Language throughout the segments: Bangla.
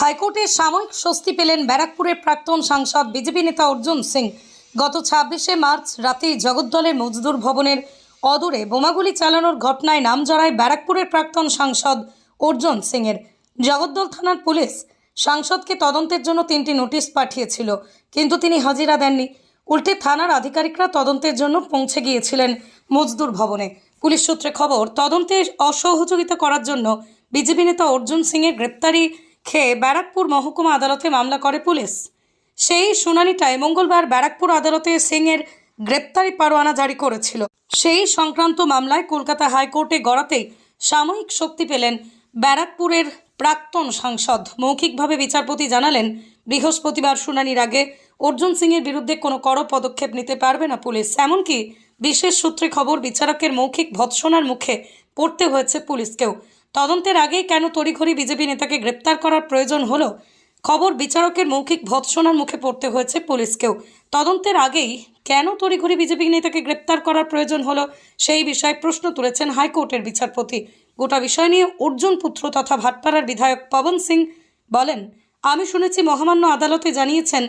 হাইকোর্টে সাময়িক স্বস্তি পেলেন ব্যারাকপুরের প্রাক্তন সাংসদ বিজেপি নেতা অর্জুন সিং। গত ছাব্বিশে মার্চ রাতে জগদ্দলের মজদুর ভবনের অদূরে বোমাগুলি চালানোর ঘটনায় নাম জড়ায় ব্যারাকপুরের প্রাক্তন সাংসদ অর্জুন সিংয়ের। জগদ্দল থানার পুলিশ সাংসদকে তদন্তের জন্য তিনটি নোটিশ পাঠিয়েছিল, কিন্তু তিনি হাজিরা দেননি। উল্টে থানার আধিকারিকরা তদন্তের জন্য পৌঁছে গিয়েছিলেন মজদুর ভবনে। পুলিশ সূত্রে খবর, তদন্তে অসহযোগিতা করার জন্য বিজেপি নেতা অর্জুন সিংয়ের গ্রেপ্তারি খেয়ে ব্যারাকপুর মহকুমা আদালতে মামলা করে পুলিশ। সেই শুনানিটায় মঙ্গলবার ব্যারাকপুর আদালতে সিংয়ের গ্রেপ্তারি পারোয়ানা জারি করেছিল। সেই সংক্রান্ত মামলায় কলকাতা হাইকোর্টে গড়াতেই সাময়িক শক্তি পেলেন ব্যারাকপুরের প্রাক্তন সাংসদ। মৌখিকভাবে বিচারপতি জানালেন, বৃহস্পতিবার শুনানির আগে অর্জুন সিংয়ের বিরুদ্ধে কোনো কড় পদক্ষেপ নিতে পারবে না পুলিশ। এমনকি বিশেষ সূত্রে খবর, বিচারকের মৌখিক ভৎসনার মুখে পড়তে হয়েছে পুলিশকেও। তদন্তের আগেই কেন তড়িঘড়ি বিজেপি নেতাকে গ্রেপ্তার করার প্রয়োজন হলো? খবর বিচারকের মৌখিক ভৎসনার মুখে পড়তে হয়েছে পুলিশকেও। তদন্তের আগেই কেন তড়িঘড়ি বিজেপি নেতাকে গ্রেপ্তার করার প্রয়োজন হলো সেই বিষয়ে প্রশ্ন তুলেছেন হাইকোর্টের বিচারপতি। গোটা বিষয় নিয়ে অর্জুন পুত্র তথা ভাটপাড়ার বিধায়ক পবন সিং বলেন, আমি শুনেছি মহামান্য আদালতে জানিয়েছেন,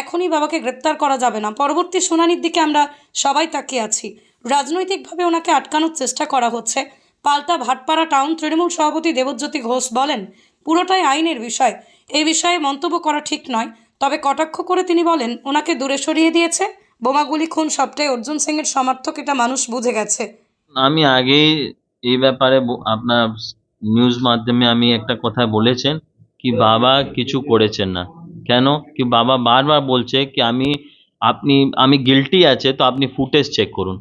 এখনই বাবাকে গ্রেপ্তার করা যাবে না। পরবর্তী শুনানির দিকে আমরা সবাই তাকিয়ে আছি। রাজনৈতিকভাবে ওনাকে আটকানোর চেষ্টা করা হচ্ছে। পাল্টা ভাটপাড়া টাউন তৃণমূল সভাপতি দেবজ্যোতি ঘোষ বলেন, পুরোটাই আইনের বিষয়। এই বিষয়ে মন্তব্য করা ঠিক নয়, তবে কটাক্ষ করে তিনি বলেন, ওনাকে দূরে সরিয়ে দিয়েছে। বোমাগুলি খুন সবটাই অর্জুন সিংয়ের সমর্থক এটা মানুষ বুঝে গেছে। আমি আগেই এই ব্যাপারে আপনার নিউজ মাধ্যমে আমি একটা কথা বলেছেন কি বাবা কিছু করেছেন না। কেন? কি বাবা বারবার বলছে কি আমি, আপনি, আমি গিলটি আছে, তো আপনি ফুটেজ চেক করুন।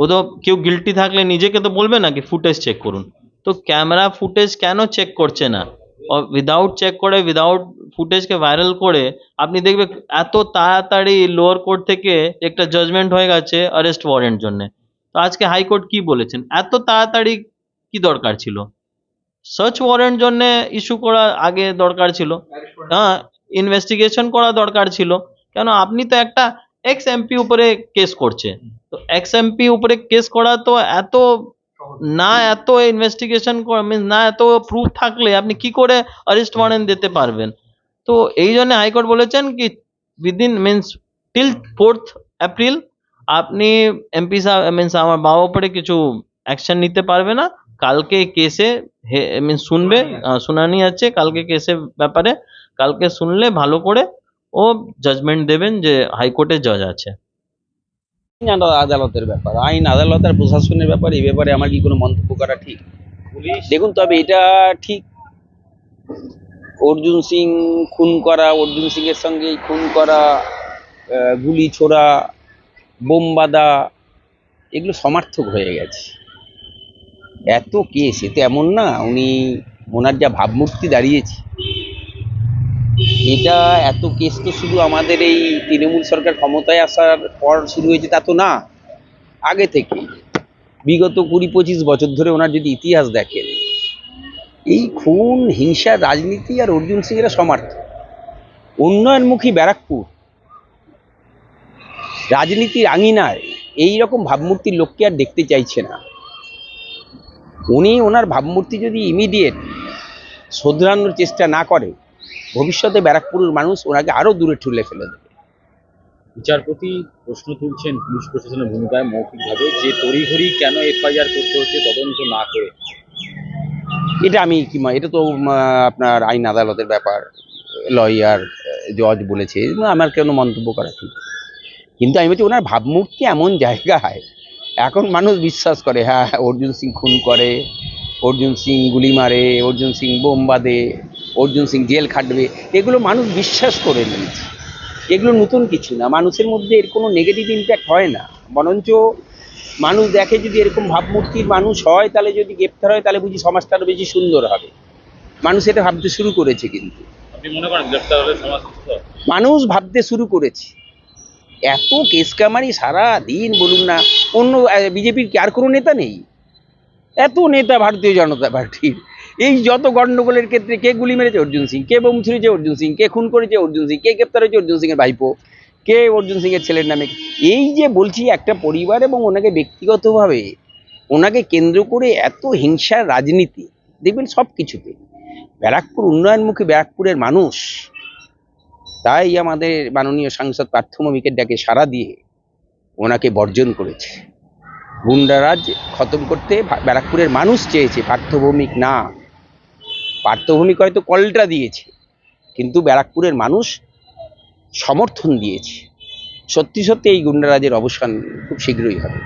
ও তো কেউ গিলটি থাকলে নিজেকে তো বলবে না কি ফুটেজ চেক করুন? তো ক্যামেরা ফুটেজ কেন চেক করছে না? উইদাউট চেক করে উইদাউট ফুটেজকে ভাইরাল করে, আপনি দেখবে এত তাড়াতাড়ি লোয়ার কোর্ট থেকে একটা জাজমেন্ট হয়ে গেছে অ্যারেস্ট ওয়ারেন্ট জন্যে। তো আজকে হাইকোর্ট কি বলেছেন? এত তাড়াতাড়ি কি দরকার ছিল? সার্চ ওয়ারেন্ট জন্য ইস্যু করা আগে দরকার ছিল। হ্যাঁ ইনভেস্টিগেশন করা দরকার ছিল। কেন আপনি তো একটা এক্স এমপি উপরে কেস করছে। তো এক্স এমপি উপরে কেস করা তো এত না এত ইনভেস্টিগেশন মিনস না এত প্রুফ থাকলে আপনি কি করে অ্যারেস্ট ওয়ারেন্ট দিতে পারবেন? তো এই জন্য হাইকোর্ট বলেছেন কি within means till fourth April আপনি এমপি সাহেব মিনস আমার বাবা উপরে কিছু অ্যাকশন নিতে পারবে না। কালকে কেসে মিনস শুনবে শুনানি আছে, কালকে কেসের ব্যাপারে। কালকে শুনলে ভালো করে ও জাজমেন্ট দেবেন যে হাইকোর্টে জজ আছে। আদালতের ব্যাপার। আইন আদালত আর প্রশাসনের ব্যাপার এই ব্যাপারে আমার কি কোনো মন্তব্য করা ঠিক? দেখুন তবে এটা ঠিক। অর্জুন সিং খুন করা অর্জুন সিং এর সঙ্গে খুন করা গুলি ছোড়া বোম বাঁধা এগুলো সমার্থক হয়ে গেছে। এত কেস এতে এমন না উনি ওনার যা ভাবমূর্তি দাঁড়িয়েছে। এটা এত কেস তো শুধু আমাদের এই তৃণমূল সরকার ক্ষমতায় আসার পর শুরু হয়েছে, তা তো না। আগে থেকে বিগত কুড়ি পঁচিশ বছর ধরে ওনার যদি ইতিহাস দেখেন, এই খুন, হিংসা, রাজনীতি আর অর্জুন সিং এরা সমার্থ। উন্নয়নমুখী ব্যারাকপুর। রাজনীতির আঙিনায় এই রকম ভাবমূর্তির লোককে আর দেখতে চাইছে না। উনি ওনার ভাবমূর্তি যদি ইমিডিয়েট শোধরানোর চেষ্টা না করে ভবিষ্যতে ব্যারাকপুরের মানুষ ওনাকে আরও দূরে ঠুলে ফেলে দেবে। বিচারপতি প্রশ্ন তুলছেন পুলিশ প্রশাসনের ভূমিকায় মৌখিকভাবে যে তড়িঘড়ি কেন এফআইআর করতে হচ্ছে তদন্ত না করে। এটা আমি কি এটা তো আপনার আইন আদালতের ব্যাপার লয়ার জজ বলেছে আমার কেন মন্তব্য করা ঠিক? কিন্তু আমি বলছি ওনার ভাবমূর্তি এমন জায়গায় এখন মানুষ বিশ্বাস করে হ্যাঁ অর্জুন সিং খুন করে অর্জুন সিং গুলি মারে অর্জুন সিং বোম বাঁধে অর্জুন সিং জেল খাটবে এগুলো মানুষ বিশ্বাস করে নিয়েছে এগুলো নতুন কিছু না মানুষের মধ্যে এর কোনো নেগেটিভ ইম্প্যাক্ট হয় না। বরঞ্চ মানুষ দেখে যদি এরকম ভাবমূর্তির মানুষ হয় তাহলে যদি গ্রেপ্তার হয় তাহলে বুঝি সমাজটা আরও বেশি সুন্দর হবে। মানুষ এটা ভাবতে শুরু করেছে কিন্তু। মনে? মানুষ ভাবতে শুরু করেছে। এত কেস কামারি সারা দিন বলুন না অন্য বিজেপির কি আর কোনো নেতা নেই? এত নেতা ভারতীয় জনতা পার্টির। এই যত গন্ডগোলের ক্ষেত্রে কে গুলি মেরেছে অর্জুন সিং, কে বোম ছুঁড়েছে অর্জুন সিং, কে খুন করেছে অর্জুন সিং, কে গ্রেপ্তার হয়েছে অর্জুন সিং এর ভাইপো, কে অর্জুন সিং এর ছেলের নামে। এই যে বলছি একটা পরিবার এবং ওনাকে ব্যক্তিগতভাবে, ওনাকে কেন্দ্র করে এত হিংসার রাজনীতি, দেখবেন সব কিছুতে ব্যারাকপুর উন্নয়নমুখী ব্যারাকপুরের মানুষ, তাই আমাদের মাননীয় সাংসদ পার্থ ডাকে সাড়া দিয়ে ওনাকে বর্জন করেছে। গুন্ডারাজ খতম করতে ব্যারাকপুরের মানুষ চেয়েছে, পার্থ ভৌমিক না। পার্থ ভৌমিক হয়তো কলটা দিয়েছে, কিন্তু ব্যারাকপুরের মানুষ সমর্থন দিয়েছে। সত্যি সত্যি এই গুন্ডারাজের অবসান খুব শীঘ্রই হবে।